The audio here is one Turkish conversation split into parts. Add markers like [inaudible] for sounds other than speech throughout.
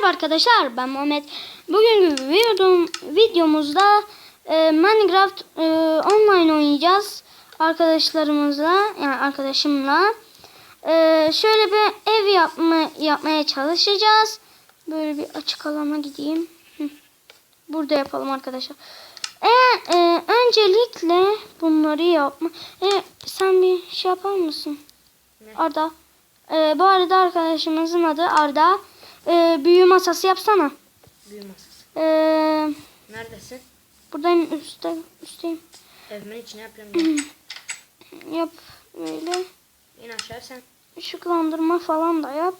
Merhaba arkadaşlar ben Muhammed. Bugünkü videom, videomuzda e, Minecraft e, online oynayacağız arkadaşlarımızla yani arkadaşımla. E, şöyle bir ev yapma, yapmaya çalışacağız. Böyle bir açık alana gideyim. Hı. Burada yapalım arkadaşlar. E, e, öncelikle bunları yapma. E, sen bir şey yapar mısın? Ne? Arda. E, bu arada arkadaşımızın adı Arda. E, büyü masası yapsana. Büyü masası. E, Neredesin? buradayım üstte, üstteyim. Evimin içine yapıyorum. [clears throat] Yap böyle. İn aşağı sen. Işıklandırma falan da yap.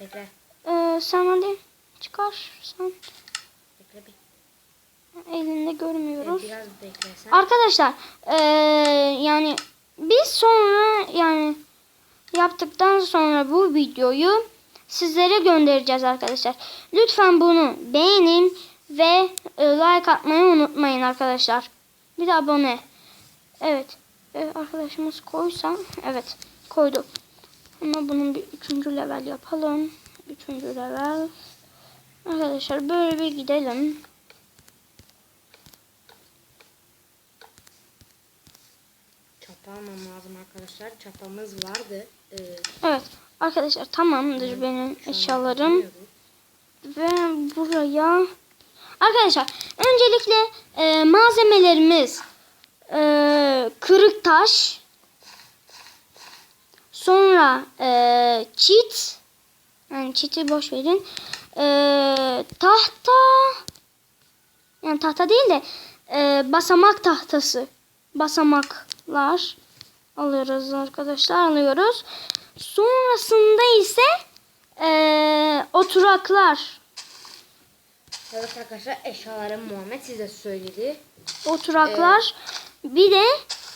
Bekle. E, sen hadi çıkar sen. Bekle bir. Elinde görmüyoruz. biraz bekle sen. Arkadaşlar eee, yani biz sonra yani yaptıktan sonra bu videoyu sizlere göndereceğiz arkadaşlar. Lütfen bunu beğenin ve e, like atmayı unutmayın arkadaşlar. Bir de abone. Evet. E, arkadaşımız koysam. Evet. Koyduk. Ama bunun bir üçüncü level yapalım. Üçüncü level. Arkadaşlar böyle bir gidelim. Çapa almam lazım arkadaşlar. Çapamız vardı. Ee, Evet arkadaşlar tamamdır benim eşyalarım ve buraya arkadaşlar öncelikle e, malzemelerimiz e, kırık taş sonra e, çit yani çiti boş verin e, tahta yani tahta değil de e, basamak tahtası basamaklar alıyoruz arkadaşlar alıyoruz. Sonrasında ise eee, oturaklar. Evet arkadaşlar eşyalarım Muhammed size söyledi. Oturaklar. Bir de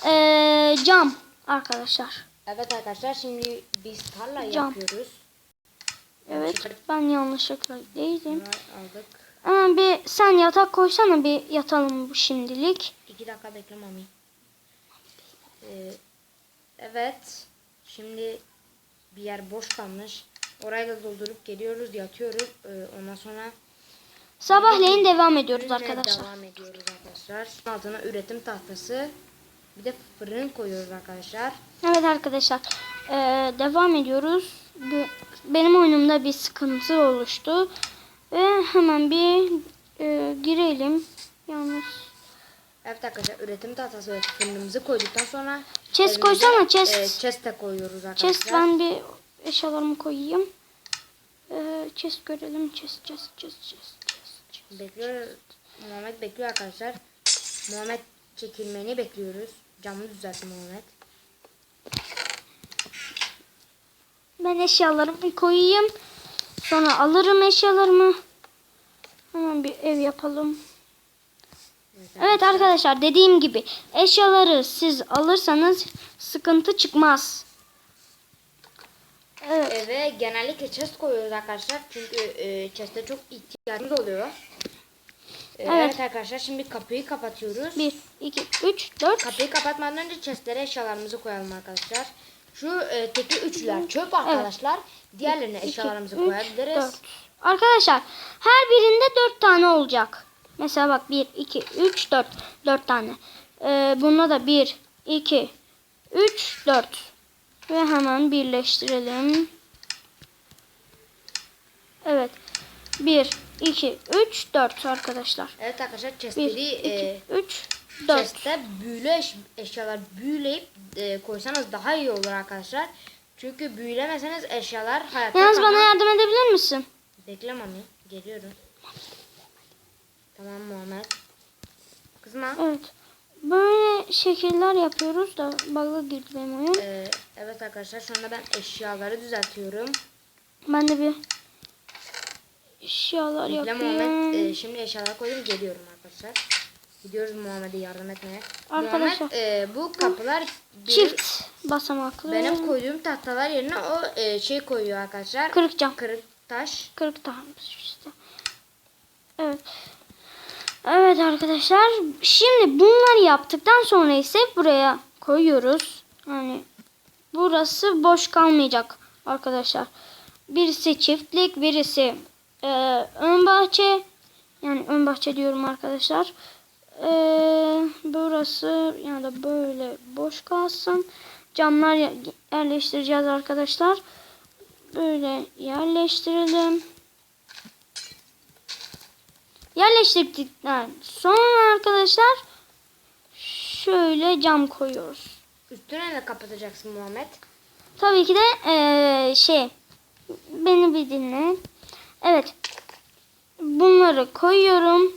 eee, cam arkadaşlar. Evet arkadaşlar şimdi biz tarla Cam. yapıyoruz. Evet ben yanlışlıkla değilim. Aldık. Ama bir sen yatak koysana bir yatalım bu şimdilik. İki dakika bekle mami. Ee, evet. Şimdi bir yer boş kalmış. Orayı da doldurup geliyoruz, yatıyoruz. Ee, ondan sonra Sabahleyin devam ediyoruz arkadaşlar. Devam ediyoruz arkadaşlar. Altına üretim tahtası. Bir de fırın koyuyoruz arkadaşlar. Evet arkadaşlar eee, devam ediyoruz. Bu- Benim oyunumda bir sıkıntı oluştu. Ve hemen bir eee, girelim. Yalnız Evet arkadaşlar üretim tahtası ve fırınımızı koyduktan sonra Chest koysana, chest. E, chest de koyuyoruz arkadaşlar. Chest ben bir eşyalarımı koyayım. Ee, chest görelim. Chest, chest, chest, chest, chest. Bekliyor. Muhammed bekliyor arkadaşlar. Muhammed çekilmeni bekliyoruz. Camını düzeltin Muhammed. Ben eşyalarımı koyayım. Sonra alırım eşyalarımı. Hemen bir ev yapalım. Evet arkadaşlar dediğim gibi eşyaları siz alırsanız sıkıntı çıkmaz. Evet. Eve genellikle chest koyuyoruz arkadaşlar. Çünkü e, chest'e çok ihtiyacımız oluyor. E, Evet. evet. arkadaşlar şimdi kapıyı kapatıyoruz. 1, 2, 3, 4. Kapıyı kapatmadan önce chestlere eşyalarımızı koyalım arkadaşlar. Şu e, teki üçler çöp arkadaşlar. Diğerlerine eşyalarımızı koyabiliriz. Arkadaşlar her birinde 4 tane olacak. Mesela bak 1, 2, 3, 4. 4 tane. Ee, bunda da 1, 2, 3, 4. Ve hemen birleştirelim. Evet. 1, 2, 3, 4 arkadaşlar. Evet arkadaşlar 1, chestleri 2, e, 3, 4. chest'e büyülü eş- eşyalar büyüleyip e, koysanız daha iyi olur arkadaşlar. Çünkü büyülemeseniz eşyalar hayatta Yalnız bana yardım edebilir misin? Bekle mami. Geliyorum. Tamam Muhammed. Kızma. Evet. Böyle şekiller yapıyoruz da bug'a girdi benim oyun. Ee, evet arkadaşlar şu anda ben eşyaları düzeltiyorum. Ben de bir eşyalar Bekle yapayım. Muhammed. e, şimdi eşyaları koydum geliyorum arkadaşlar. Gidiyoruz Muhammed'e yardım etmeye. Arkadaşlar. Muhammed e, bu kapılar bir- Çift basamaklı. benim koyduğum tahtalar yerine o e, şey koyuyor arkadaşlar. Kırık cam. Kırık taş. Kırık tane işte. Evet. Evet arkadaşlar. Şimdi bunları yaptıktan sonra ise buraya koyuyoruz. Yani burası boş kalmayacak arkadaşlar. Birisi çiftlik, birisi e, ön bahçe yani ön bahçe diyorum arkadaşlar. E, burası ya da böyle boş kalsın. Camlar ye- yerleştireceğiz arkadaşlar. Böyle yerleştirelim. Yerleştirdikten sonra arkadaşlar şöyle cam koyuyoruz. Üstüne ne kapatacaksın Muhammed? Tabii ki de eee, şey beni bir dinle. Evet. Bunları koyuyorum.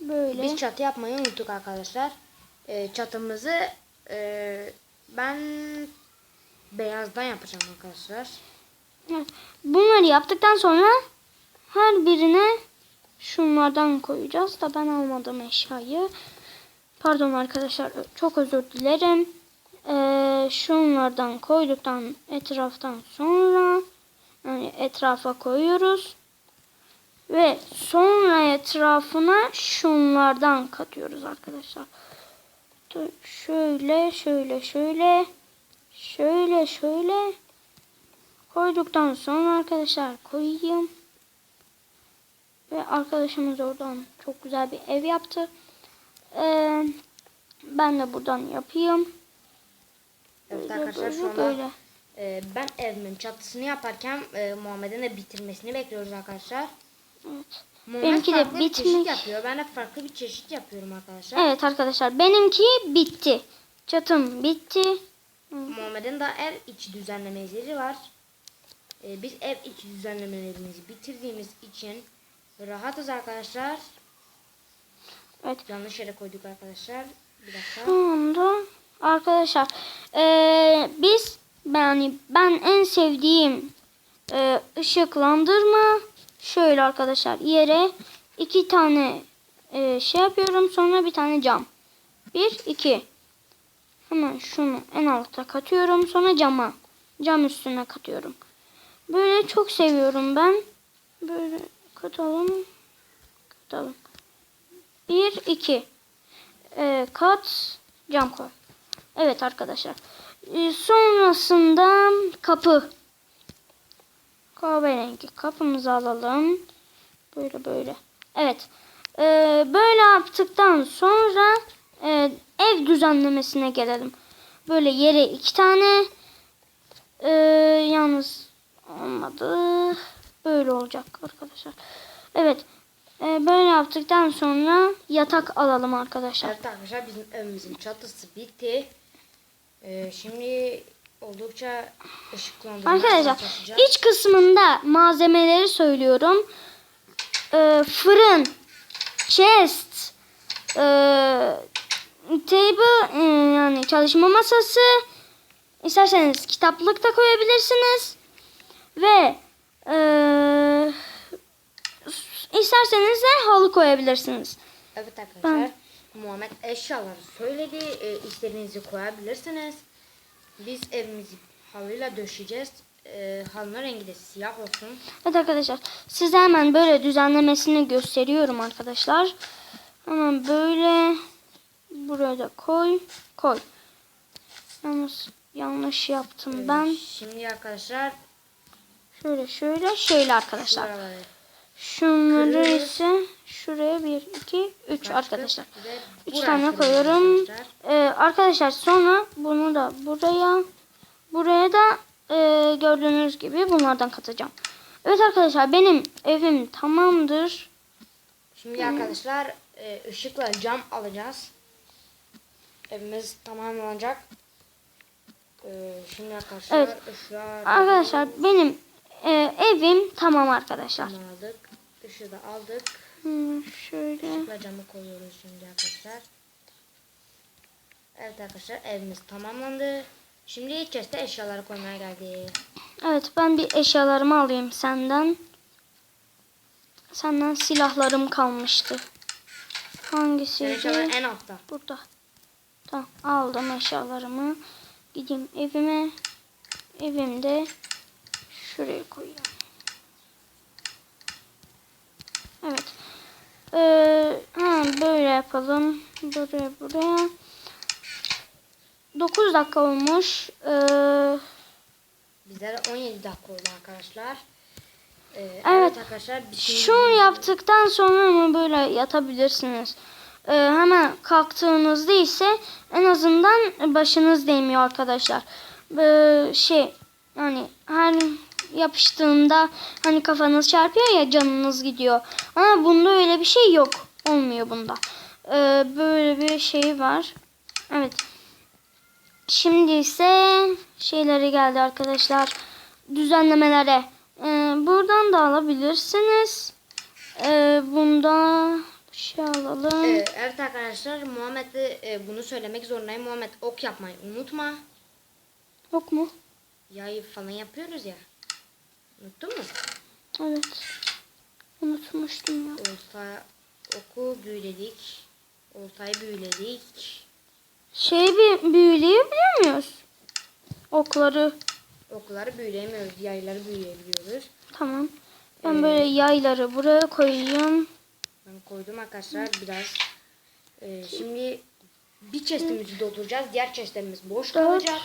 Böyle. Biz çatı yapmayı unuttuk arkadaşlar. Ee, çatımızı e, ben beyazdan yapacağım arkadaşlar. Bunları yaptıktan sonra her birine şunlardan koyacağız da ben almadım eşyayı. Pardon arkadaşlar çok özür dilerim. Ee, şunlardan koyduktan etraftan sonra yani etrafa koyuyoruz. Ve sonra etrafına şunlardan katıyoruz arkadaşlar. Şöyle şöyle şöyle şöyle şöyle Koyduktan sonra arkadaşlar koyayım. Ve arkadaşımız oradan çok güzel bir ev yaptı. Ee, ben de buradan yapayım. Evet arkadaşlar şu anda böyle. e, ben evimin çatısını yaparken e, Muhammed'in de bitirmesini bekliyoruz arkadaşlar. Evet. Muhammed Benimki de çeşit bitmiş. yapıyor. Ben de farklı bir çeşit yapıyorum arkadaşlar. Evet arkadaşlar benimki bitti. Çatım bitti. Muhammed'in de ev içi düzenlemeleri var. Ee, biz ev içi düzenlemelerimizi bitirdiğimiz için rahatız arkadaşlar. Evet. Yanlış yere koyduk arkadaşlar. Bir dakika. Anda arkadaşlar ee, biz yani ben en sevdiğim ee, ışıklandırma şöyle arkadaşlar yere iki tane ee, şey yapıyorum sonra bir tane cam. Bir iki. Hemen şunu en alta katıyorum sonra cama. Cam üstüne katıyorum. Böyle çok seviyorum ben. Böyle katalım. Katalım. Bir iki. Ee, kat cam koy. Evet arkadaşlar. Ee, sonrasında kapı. Kahverengi kapımızı alalım. Böyle böyle. Evet. Ee, böyle yaptıktan sonra e, ev düzenlemesine gelelim. Böyle yere iki tane e, yalnız olmadı. Böyle olacak arkadaşlar. Evet. E, böyle yaptıktan sonra yatak alalım arkadaşlar. Evet arkadaşlar bizim evimizin çatısı bitti. Ee, şimdi oldukça ışıklandırma Arkadaşlar iç kısmında malzemeleri söylüyorum. Ee, fırın, chest, ee, table ee, yani çalışma masası. İsterseniz kitaplık da koyabilirsiniz. Ve ee, isterseniz de halı koyabilirsiniz. Evet arkadaşlar. Muhammed eşyaları söyledi. E, istediğinizi koyabilirsiniz. Biz evimizi halıyla döşeyeceğiz. E, halının rengi de siyah olsun. Evet arkadaşlar size hemen böyle düzenlemesini gösteriyorum arkadaşlar. Hemen böyle buraya da koy koy. Yalnız yanlış yaptım ben. Şimdi arkadaşlar Şöyle şöyle şöyle arkadaşlar. Şunları ise şuraya 1 2 3 Başka arkadaşlar. bir de 3 buraya tane koyuyorum. Ee, arkadaşlar sonra bunu da buraya buraya da e, gördüğünüz gibi bunlardan katacağım. Evet arkadaşlar benim evim tamamdır. Şimdi arkadaşlar e, ışıkla cam alacağız. Evimiz tamamlanacak. E, şimdi arkadaşlar Evet. ışığa Arkadaşlar benim e, evim tamam arkadaşlar. camı aldık. Işığı da aldık. Hmm, şöyle. Işıkla camı koyuyoruz şimdi arkadaşlar. Evet arkadaşlar evimiz tamamlandı. Şimdi chest'e eşyaları koymaya geldi. Evet ben bir eşyalarımı alayım senden. Senden silahlarım kalmıştı. Hangisiydi? eşyalar en altta. Burada. Tamam aldım eşyalarımı. Gideyim evime. Evimde şuraya koyayım. Evet. Ee, ha, böyle yapalım. Buraya buraya. 9 dakika olmuş. Ee, Bizlere 17 dakika oldu arkadaşlar. Ee, evet. Evet. arkadaşlar. şimdi- Şunu yaptıktan sonra mı böyle yatabilirsiniz? Ee, hemen kalktığınızda ise en azından başınız değmiyor arkadaşlar. Ee, şey yani her yapıştığında hani kafanız çarpıyor ya canınız gidiyor. Ama bunda öyle bir şey yok. Olmuyor bunda. Ee, böyle bir şey var. Evet. Şimdi ise şeyleri geldi arkadaşlar. Düzenlemelere. Ee, buradan da alabilirsiniz. Ee, bunda şey alalım. Ee, evet arkadaşlar Muhammed'e e, bunu söylemek zorundayım. Muhammed ok yapmayı unutma. Yok mu? Yay falan yapıyoruz ya. Unuttun mu? Evet. Unutmuştum ya. Olta oku büyüledik. Oltayı büyüledik. Şey bir büyüleyebiliyor muyuz? Okları. Okları büyüleyemiyoruz. Yayları büyüleyebiliyoruz. Tamam. Ben böyle yayları buraya koyayım. Ben koydum arkadaşlar biraz. Ee, şimdi bir chestimizi dolduracağız. Diğer chestlerimiz boş kalacak.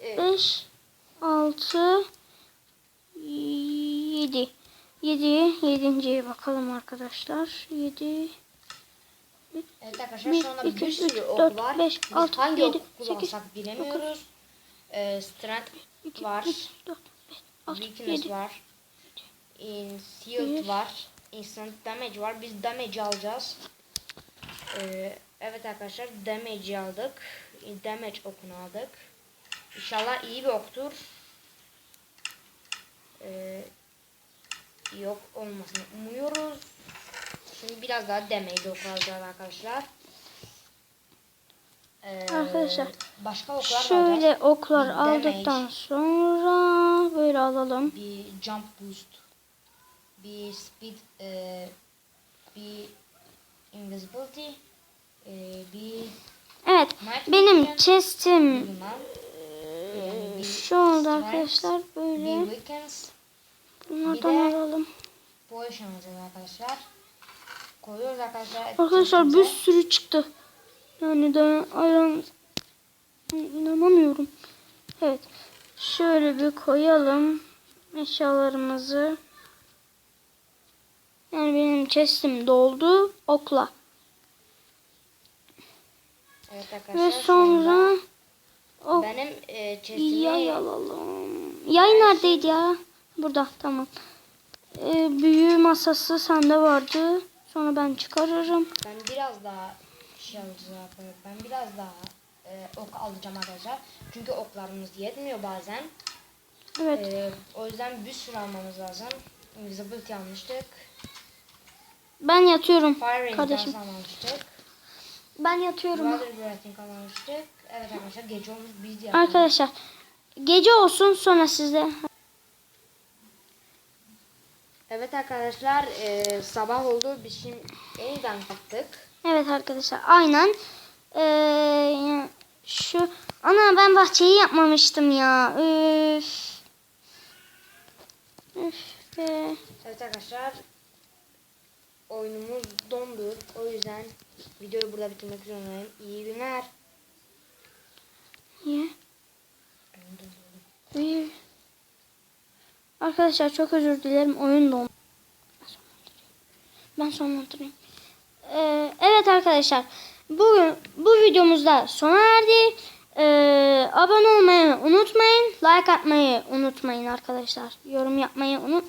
Evet. 5 6 7 7 7. bakalım arkadaşlar. 7 Evet arkadaşlar Bir, şu anda iki, bir üç, sürü ok dört, var. beş, Biz altı, hangi yedi, ok sekiz, kullansak bilemiyoruz. Ee, strength 2 var. 3 4 5 6 Weakness 7 var. Shield Bir. var. Instant damage var. Biz damage alacağız. Ee, evet arkadaşlar damage aldık. Damage okunu aldık. İnşallah iyi bir oktur. Ee, yok olmasını umuyoruz. Şimdi biraz daha damage oku alacağız arkadaşlar. Ee, Arkadaşlar, başka oklar Şöyle alacağız. oklar Bir aldıktan damage. sonra böyle alalım. bir jump boost, bir speed, e, bir invisibility, e, bir Evet. Night Benim chest'im bir duman, e, bir şu oldu arkadaşlar böyle. Bunlardan alalım. potion alacağız arkadaşlar. Koyuyoruz arkadaşlar. Arkadaşlar bir sürü çıktı. Yani da ayran inanamıyorum. Evet. Şöyle bir koyalım eşyalarımızı. Yani benim chest'im doldu okla. Evet arkadaşlar. Ve sonra ok benim e, chestimi Yay alalım. Yay neredeydi ya? Burada tamam. Ee, büyü masası sende vardı. Sonra ben çıkarırım. Ben biraz daha şey alacağım. Ben biraz daha e, ok alacağım arkadaşlar. Çünkü oklarımız yetmiyor bazen. Evet. E, o yüzden bir sürü almamız lazım. Invisibility almıştık. Ben yatıyorum Fire Range kardeşim. almıştık. Ben yatıyorum. Water Breathing almıştık. Evet arkadaşlar gece olmuş biz yaptık. Arkadaşlar gece olsun sonra sizde. Evet arkadaşlar e, sabah oldu. Biz şimdi yeniden kalktık. Evet arkadaşlar aynen. Ee, şu ana ben bahçeyi yapmamıştım ya. Üf. Üf be. Evet arkadaşlar oyunumuz dondu. O yüzden videoyu burada bitirmek zorundayım. İyi günler. Niye? Bir. Arkadaşlar çok özür dilerim. Oyun dondu. Ben sonlandırayım. Ee, evet arkadaşlar. Bugün bu videomuzda sona erdi. Ee, abone olmayı unutmayın. Like atmayı unutmayın arkadaşlar. Yorum yapmayı unutmayın.